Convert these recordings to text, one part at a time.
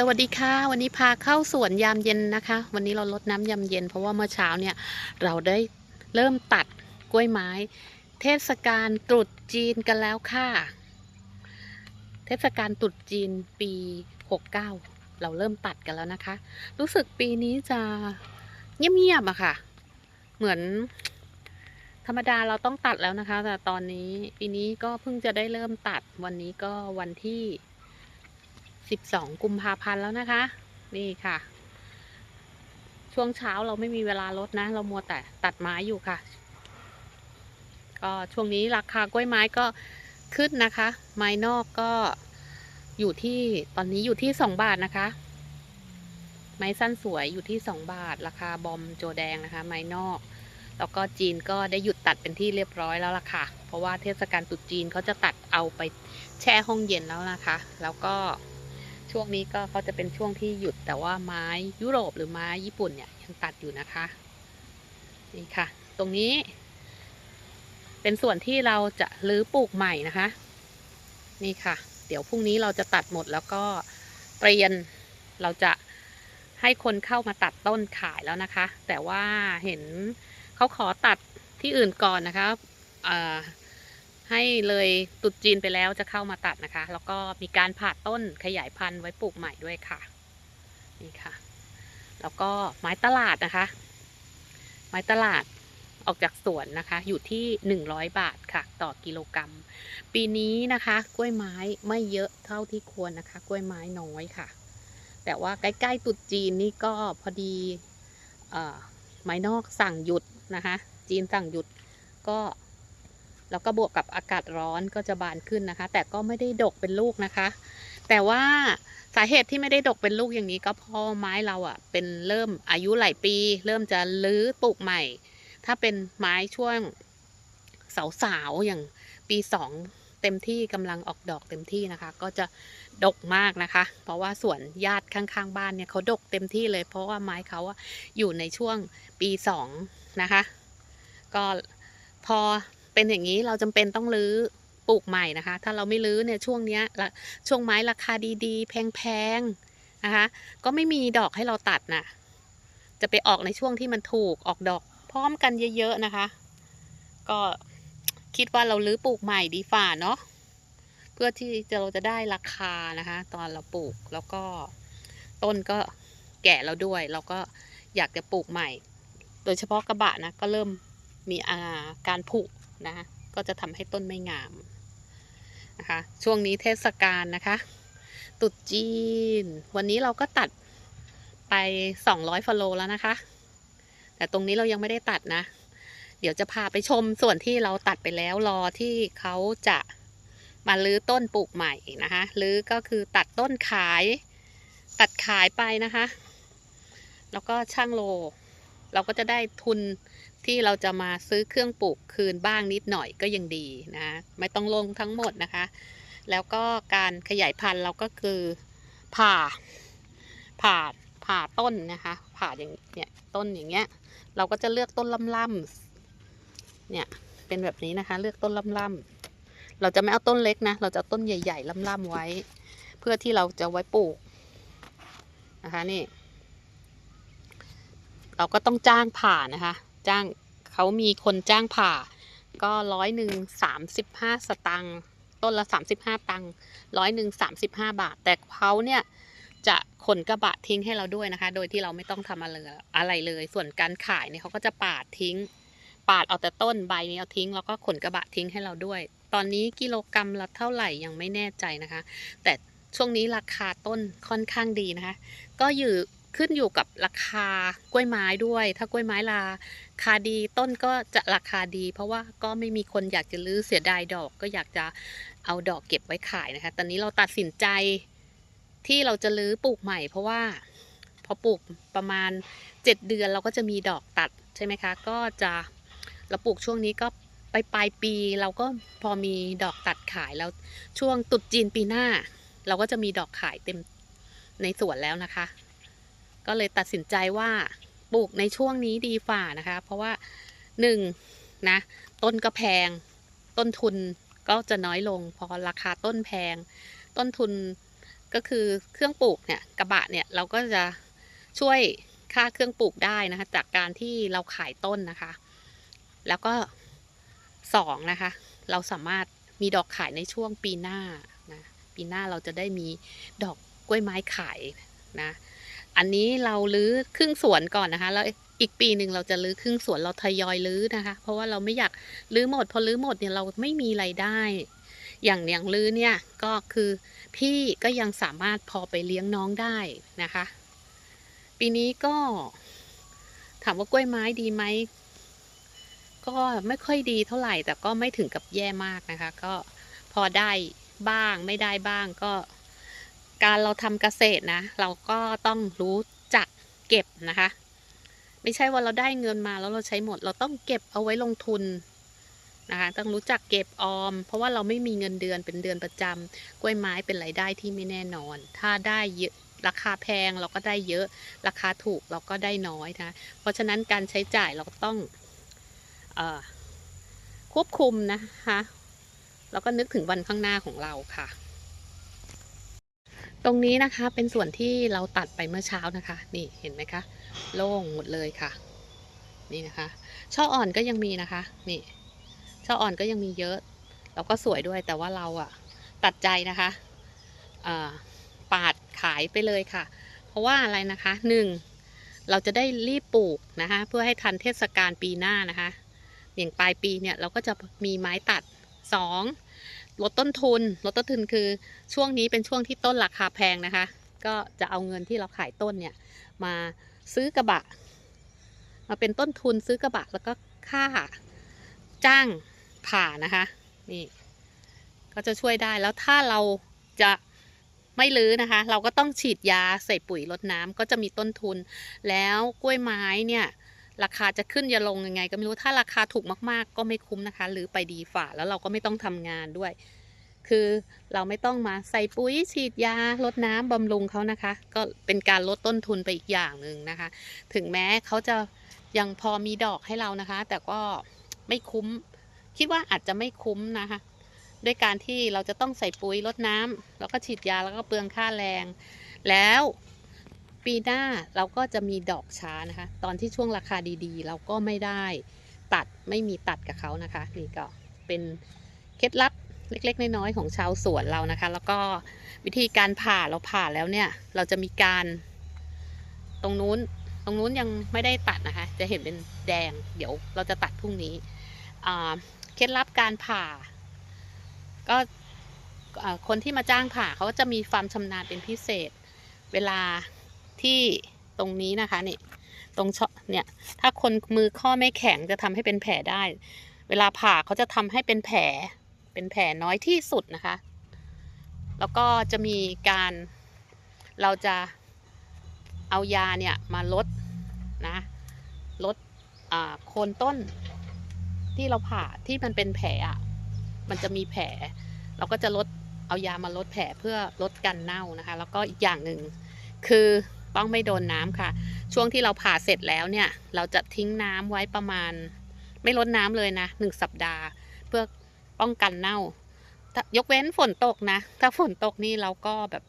สวัสดีค่ะ วันนี้พาเข้าสวนยามเย็นนะคะ วันนี้เราลดน้ำยามเย็น เพราะว่าเมื่อเช้าเนี่ยเราได้เริ่มตัดกล้วยไม้ เทศกาลตรุษจีนกันแล้วค่ะ เทศกาลตรุษจีนปี 69 เราเริ่มตัดกันแล้วนะคะ รู้สึกปีนี้จะเงียบๆอะค่ะ เหมือนธรรมดาเราต้องตัดแล้วนะคะ แต่ตอนนี้ปีนี้ก็เพิ่งจะได้เริ่มตัดวันนี้ก็วันที่ 12 กุมภาพันธ์แล้วนะคะ นี่ค่ะ ช่วงเช้าเราไม่มีเวลาลดนะ เรามัวแต่ตัดไม้อยู่ค่ะ ก็ช่วงนี้ราคากล้วยไม้ก็ขึ้นนะคะ ไม้นอกก็อยู่ที่ตอนนี้อยู่ที่ 2 บาทนะคะ ไม้สั้นสวยอยู่ที่ 2 บาท ราคาบอมโจแดงนะคะ ไม้นอก แล้วก็จีนก็ได้หยุดตัดเป็นที่เรียบร้อยแล้วล่ะค่ะ เพราะว่าเทศกาลตรุษจีนเขาจะตัดเอาไปแช่ห้องเย็นแล้วนะคะ แล้วก็ ช่วงนี้ก็เขาจะเป็นช่วงที่หยุดแต่ว่าไม้ยุโรปหรือไม้ญี่ปุ่นเนี่ยยังตัดอยู่นะคะนี่ค่ะ ตรงนี้ เป็นส่วนที่เราจะรื้อปลูกใหม่นะคะ นี่ค่ะ เดี๋ยวพรุ่งนี้เราจะตัดหมดแล้วก็เปลี่ยนเราจะให้คนเข้ามาตัดต้นขายแล้วนะคะ แต่ว่าเห็นเขาขอตัดที่อื่นก่อนนะคะอ่อ ให้เลยตุดจีนไปแล้วจะเข้ามาตัดนะคะ แล้วก็มีการผ่าต้นขยายพันธุ์ไว้ปลูกใหม่ด้วยค่ะนี่ค่ะ แล้วก็ไม้ตลาดนะคะ ไม้ตลาดออกจากสวนนะคะ อยู่ที่หนึ่งร้อยบาทค่ะ ต่อกิโลกรัม ปีนี้นะคะ กล้วยไม้ไม่เยอะเท่าที่ควรนะคะ กล้วยไม้น้อยค่ะ แต่ว่าใกล้ๆตุดจีนนี่ก็พอดีอไม้นอกสั่งหยุดนะคะ จีนสั่งหยุดก็ แล้วก็บวกกับอากาศร้อนก็จะบานขึ้นนะคะ แต่ก็ไม่ได้ดกเป็นลูกนะคะ แต่ว่าสาเหตุที่ไม่ได้ดกเป็นลูกอย่างนี้ก็เพราะไม้เราอะ่ะ เป็นเริ่มอายุหลายปี เริ่มจะลื้อปลูกใหม่ ถ้าเป็นไม้ช่วงสาวๆอย่างปีสองเต็มที่กำลังออกดอกเต็มที่นะคะ ก็จะดกมากนะคะ เพราะว่าสวนญาติข้างๆ บ้านเนี่ยเขาดกเต็มที่เลย เพราะว่าไม้เขาอะอยู่ในช่วงปีสองนะคะ ก็พอ เป็นอย่างนี้เราจำเป็นต้องรื้อปลูกใหม่นะคะ ถ้าเราไม่รื้อเนี่ยช่วงเนี้ยช่วงไม้ราคาดีๆ แพงๆนะคะ ก็ไม่มีดอกให้เราตัดนะจะไปออกในช่วงที่มันถูกออกดอกพร้อมกันเยอะๆนะคะ ก็คิดว่าเรารื้อปลูกใหม่ดีฝ่าเนาะเพื่อที่เราจะได้ราคานะคะ ตอนเราปลูกแล้วก็ต้นก็แก่แล้วด้วย เราก็อยากจะปลูกใหม่ โดยเฉพาะกระบะนะก็เริ่มมีอาการผุ นะ ก็จะทำให้ต้นไม่งามนะคะ ช่วงนี้เทศกาลนะคะตรุษจีน วันนี้เราก็ตัดไป 200ฟโลแล้วนะคะ แต่ตรงนี้เรายังไม่ได้ตัดนะ เดี๋ยวจะพาไปชมส่วนที่เราตัดไปแล้วรอที่เขาจะมาลื้อต้นปลูกใหม่นะคะลื้อก็คือตัดต้นขาย ตัดขายไปนะคะ แล้วก็ช่างโล เราก็จะได้ทุน ที่เราจะมาซื้อเครื่องปลูกคืนบ้างนิดหน่อยก็ยังดีนะไม่ต้องลงทั้งหมดนะคะ แล้วก็การขยายพันธุ์เราก็คือผ่าผ่าผ่าต้นนะคะ ผ่าอย่างเนี้ยต้นอย่างเงี้ย เราก็จะเลือกต้นล่ำๆเนี่ยเป็นแบบนี้นะคะ เลือกต้นล่ำๆเราจะไม่เอาต้นเล็กนะ เราจะต้นใหญ่ ๆล่ำๆไว้ เพื่อที่เราจะไว้ปลูกนะคะนี่ เราก็ต้องจ้างผ่านะคะ จ้างเขามีคนจ้างผ่า ก็ร้อยหนึ่งสามสิบห้าสตังค์ต้นละสามสิบห้าตังค์ร้อยหนึ่งสามสิบห้าบาท แต่เขาเนี่ยจะขนกระบะทิ้งให้เราด้วยนะคะ โดยที่เราไม่ต้องทำอะไรอะไรเลย ส่วนการขายเนี่ยเขาก็จะปาดทิ้ง ปาดเอาแต่ต้นใบนี้เอาทิ้งแล้วก็ขนกระบะทิ้งให้เราด้วย ตอนนี้กิโลกรรัมละเท่าไหร่ยังไม่แน่ใจนะคะ แต่ช่วงนี้ราคาต้นค่อนข้างดีนะคะ ก็อยู่ ขึ้นอยู่กับราคากล้วยไม้ด้วย ถ้ากล้วยไม้ราคาดีต้นก็จะราคาดี เพราะว่าก็ไม่มีคนอยากจะลื้อเสียดายดอกก็อยากจะเอาดอกเก็บไว้ขายนะคะ ตอนนี้เราตัดสินใจที่เราจะลื้อปลูกใหม่ เพราะว่าพอปลูกประมาณ 7 เดือนเราก็จะมีดอกตัดใช่ไหมคะ ก็จะเราปลูกช่วงนี้ก็ไปปลายปีเราก็พอมีดอกตัดขายแล้วช่วงตุดจีนปีหน้า เราก็จะมีดอกขายเต็มในสวนแล้วนะคะ ก็เลยตัดสินใจว่าปลูกในช่วงนี้ดีฝ่านะคะ เพราะว่าหนึ่งนะต้นก็แพง ต้นทุนก็จะน้อยลง พอราคาต้นแพง ต้นทุนก็คือเครื่องปลูกเนี่ยกระบะเนี่ยเราก็จะช่วยค่าเครื่องปลูกได้นะคะ จากการที่เราขายต้นนะคะ แล้วก็สองนะคะ เราสามารถมีดอกขายในช่วงปีหน้านะปีหน้าเราจะได้มีดอกกล้วยไม้ขายนะ อันนี้เราลื้อครึ่งสวนก่อนนะคะแล้วอีกปีหนึ่งเราจะลื้อครึ่งสวนเราทยอยลื้อนะคะ เพราะว่าเราไม่อยากลื้อหมดพอลื้อหมดเนี่ยเราไม่มีไรายได้ อย่างอย่างลื้อเนี่ยก็คือพี่ก็ยังสามารถพอไปเลี้ยงน้องได้นะคะ ปีนี้ก็ ถามว่ากล้วยไม้ดีไหมก็ไม่ค่อยดีเท่าไหร่ แต่ก็ไม่ถึงกับแย่มากนะคะ ก็พอได้บ้างไม่ได้บ้างก็ การเราทำเกษตรนะ เราก็ต้องรู้จักเก็บนะคะ ไม่ใช่ว่าเราได้เงินมาแล้วเราใช้หมด เราต้องเก็บเอาไว้ลงทุนนะคะต้องรู้จักเก็บออม เพราะว่าเราไม่มีเงินเดือนเป็นเดือนประจำกล้วยไม้เป็นรายได้ที่ไม่แน่นอน ถ้าได้เยอะราคาแพงเราก็ได้เยอะ ราคาถูกเราก็ได้น้อยนะเพราะฉะนั้นการใช้จ่ายเราก็ต้องอควบคุมนะคะแล้วก็นึกถึงวันข้างหน้าของเราค่ะ ตรงนี้นะคะเป็นส่วนที่เราตัดไปเมื่อเช้านะคะ นี่เห็นไหมคะ โล่งหมดเลยค่ะ นี่นะคะ ช่ออ่อนก็ยังมีนะคะ นี่ ช่ออ่อนก็ยังมีเยอะแล้วก็สวยด้วยแต่ว่าเราอะตัดใจนะคะปาดขายไปเลยค่ะ เพราะว่าอะไรนะคะหนึ่งเราจะได้รีบปลูกนะคะ เพื่อให้ทันเทศกาลปีหน้านะคะ อย่างปลายปีเนี่ยเราก็จะมีไม้ตัดสอง ลดต้นทุนลดต้นทุนคือช่วงนี้เป็นช่วงที่ต้นราคาแพงนะคะ ก็จะเอาเงินที่เราขายต้นเนี่ย มาซื้อกระบะ มาเป็นต้นทุนซื้อกระบะแล้วก็ค่าจ้างผ่านะคะนี่ก็จะช่วยได้แล้วถ้าเราจะไม่ลื้อนะคะ เราก็ต้องฉีดยาใส่ปุ๋ยรดน้ำก็จะมีต้นทุน แล้วกล้วยไม้เนี่ย ราคาจะขึ้นจะลงยังไง ก็ไม่รู้ถ้าราคาถูกมากๆ ก็ไม่คุ้มนะคะ หรือไปดีฝ่าแล้วเราก็ไม่ต้องทำงานด้วย คือเราไม่ต้องมาใส่ปุ๋ยฉีดยารดน้ำบำรุงเขานะคะ ก็เป็นการลดต้นทุนไปอีกอย่างหนึ่งนะคะ ถึงแม้เขาจะยังพอมีดอกให้เรานะคะ แต่ก็ไม่คุ้ม คิดว่าอาจจะไม่คุ้มนะคะ ด้วยการที่เราจะต้องใส่ปุ๋ยรดน้ำแล้วก็ฉีดยาแล้วก็เปลืองค่าแรง แล้ว ปีหน้าเราก็จะมีดอกช้านะคะ ตอนที่ช่วงราคาดีๆ เราก็ไม่ได้ตัดไม่มีตัดกับเขานะคะนี่ก็เป็นเคล็ดลับเล็กๆ น้อยๆของชาวสวนเรานะคะ แล้วก็วิธีการผ่าเราผ่าแล้วเนี่ย เราจะมีการ ตรงนู้นตรงนู้นยังไม่ได้ตัดนะคะ จะเห็นเป็นแดง เดี๋ยวเราจะตัดพรุ่งนี้เคล็ดลับการผ่า ก็คนที่มาจ้างผ่าเขาก็จะมีความชำนาญเป็นพิเศษ เวลา ที่ตรงนี้นะคะนี่ตรงช่อเนี่ยถ้าคนมือข้อไม่แข็งจะทำให้เป็นแผลได้ เวลาผ่าเขาจะทำให้เป็นแผลเป็นแผลน้อยที่สุดนะคะ แล้วก็จะมีการเราจะเอายาเนี่ยมาลดนะลดโคนต้นที่เราผ่าที่มันเป็นแผลอะมันจะมีแผล เราก็จะลดเอายามาลดแผลเพื่อลดการเน่านะคะ แล้วก็อีกอย่างหนึ่งคือ ต้องไม่โดนน้ำค่ะ ช่วงที่เราผ่าเสร็จแล้วเนี่ย เราจะทิ้งน้ำไว้ประมาณ ไม่ลดน้ำเลยนะหนึ่งสัปดาห์ เพื่อป้องกันเน่า ยกเว้นฝนตกนะ ถ้าฝนตกนี่เราก็แบบ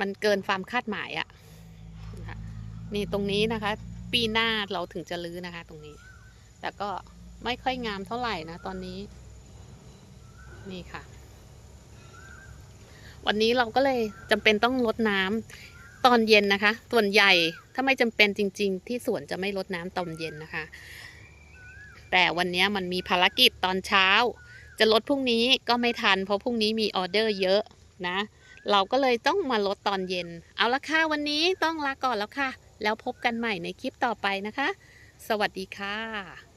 มันเกินความคาดหมายอะะนี่ตรงนี้นะคะ ปีหน้าเราถึงจะลื้อนะคะ ตรงนี้ แต่ก็ไม่ค่อยงามเท่าไหร่นะตอนนี้ นี่ค่ะ วันนี้เราก็เลยจำเป็นต้องลดน้ำ ตอนเย็นนะคะ ส่วนใหญ่ถ้าไม่จำเป็นจริง ๆ ที่สวนจะไม่ลดน้ำตอนเย็นนะคะ แต่วันนี้มันมีภารกิจตอนเช้า จะลดพรุ่งนี้ก็ไม่ทัน เพราะพรุ่งนี้มีออเดอร์เยอะนะ เราก็เลยต้องมาลดตอนเย็น เอาละค่ะวันนี้ต้องลาก่อนแล้วค่ะ แล้วพบกันใหม่ในคลิปต่อไปนะคะ สวัสดีค่ะ